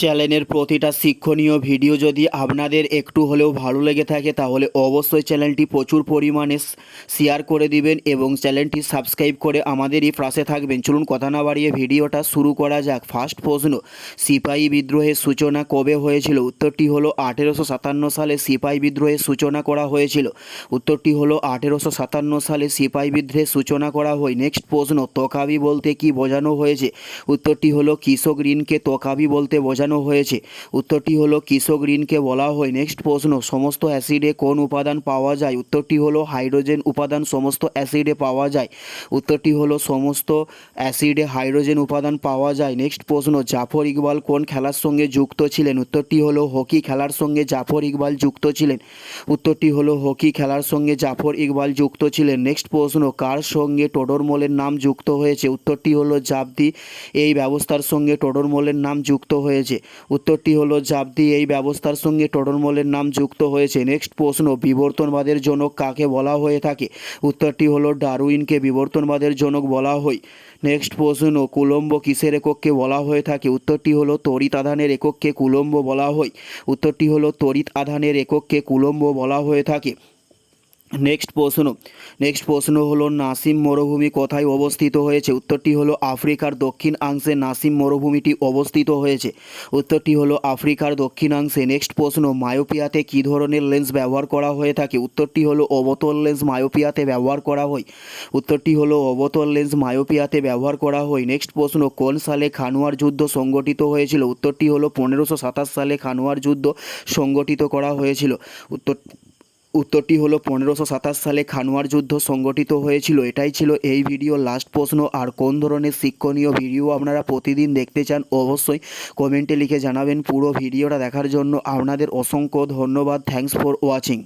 চ্যানেলের প্রতিটা শিক্ষণীয় ভিডিও যদি আপনাদের একটু হলেও ভালো লেগে থাকে, তাহলে অবশ্যই চ্যানেলটি প্রচুর পরিমাণে শেয়ার করে দিবেন এবং চ্যানেলটি সাবস্ক্রাইব করে আমাদেরই পাশে থাকবেন। চলুন কথা না বাড়িয়ে ভিডিওটা শুরু করা যাক। ফার্স্ট প্রশ্ন, সিপাহী বিদ্রোহের সূচনা কবে হয়েছিল? উত্তরটি হলো আঠেরোশো সাতান্ন সালে সিপাহী বিদ্রোহের সূচনা করা হয়েছিল। উত্তরটি হলো আঠেরোশো সাতান্ন সালে সিপাহী বিদ্রোহের সূচনা করা হয়। নেক্সট প্রশ্ন, তোকাবি বলতে কি বোঝানো হয়েছে? উত্তরটি হলো কৃষক ঋণকে তোকাবি বলতে বোঝানো হয়েছে? উত্তরটি হলো, কৃষক ঋণকে বলা হয় নেক্সট প্রশ্ন, সমস্ত অ্যাসিডে কোন উপাদান পাওয়া যায়? উত্তরটি হলো হাইড্রোজেন উপাদান সমস্ত অ্যাসিডে পাওয়া যায়। উত্তরটি হলো, সমস্ত অ্যাসিডে হাইড্রোজেন উপাদান পাওয়া যায়। নেক্সট প্রশ্ন, জাফর ইকবাল কোন খেলার সঙ্গে যুক্ত ছিলেন? উত্তরটি হলো, হকি খেলার সঙ্গে জাফর ইকবাল যুক্ত ছিলেন। উত্তরটি হলো, হকি খেলার সঙ্গে জাফর ইকবাল যুক্ত ছিলেন। নেক্সট প্রশ্ন, কার সঙ্গে টোডরমলের নাম যুক্ত হয়েছে? উত্তরটি হলো, জাবদি, এই ব্যবস্থার সঙ্গে টোডরমলের নাম যুক্ত হয়েছে। উত্তরটি হলো জাবদি এই ব্যবস্থার সঙ্গে টোডরমলের নাম যুক্ত হয়েছে। নেক্সট প্রশ্ন, বিবর্তনবাদের জনক কাকে বলা হয়ে থাকে? উত্তরটি হলো, ডারউইনকে বিবর্তনবাদের জনক বলা হয়। নেক্সট প্রশ্ন, কুলম্ব কিসের একককে বলা হয়ে থাকে? উত্তরটি হলো, তড়িৎ আধানের একককে কুলম্ব বলা হয়। উত্তরটি হলো, তড়িৎ আধানের একককে কুলম্ব বলা হয়ে থাকে। নেক্সট প্রশ্ন নেক্সট প্রশ্ন হলো, নাসিম মরুভূমি কোথায় অবস্থিত হয়েছে? উত্তরটি হলো আফ্রিকার দক্ষিণাংশে নাসিম মরুভূমিটি অবস্থিত হয়েছে। উত্তরটি হলো আফ্রিকার দক্ষিণাংশে নেক্সট প্রশ্ন, মায়োপিয়াতে কী ধরনের লেন্স ব্যবহার করা হয়ে থাকে? উত্তরটি হলো অবতল লেন্স মায়োপিয়াতে ব্যবহার করা হয়। উত্তরটি হলো অবতল লেন্স মায়োপিয়াতে ব্যবহার করা হয়। নেক্সট প্রশ্ন, কোন সালে খানোয়ার যুদ্ধ সংগঠিত হয়েছিল? উত্তরটি হলো পনেরোশো সাতাশ সালে খানোয়ার যুদ্ধ সংগঠিত করা হয়েছিল। উত্তর উত্তরটি হলো পনেরোশো সাতাশ সালে খানোয়ার যুদ্ধ সংগঠিত হয়েছিল। এটাই ছিল এই ভিডিও লাস্ট প্রশ্ন। আর কোন ধরনের শিক্ষণীয় ভিডিও আপনারা প্রতিদিন দেখতে চান, অবশ্যই কমেন্টে লিখে জানাবেন পুরো ভিডিওটা দেখার জন্য। আপনাদের অসংখ্য ধন্যবাদ। Thanks for watching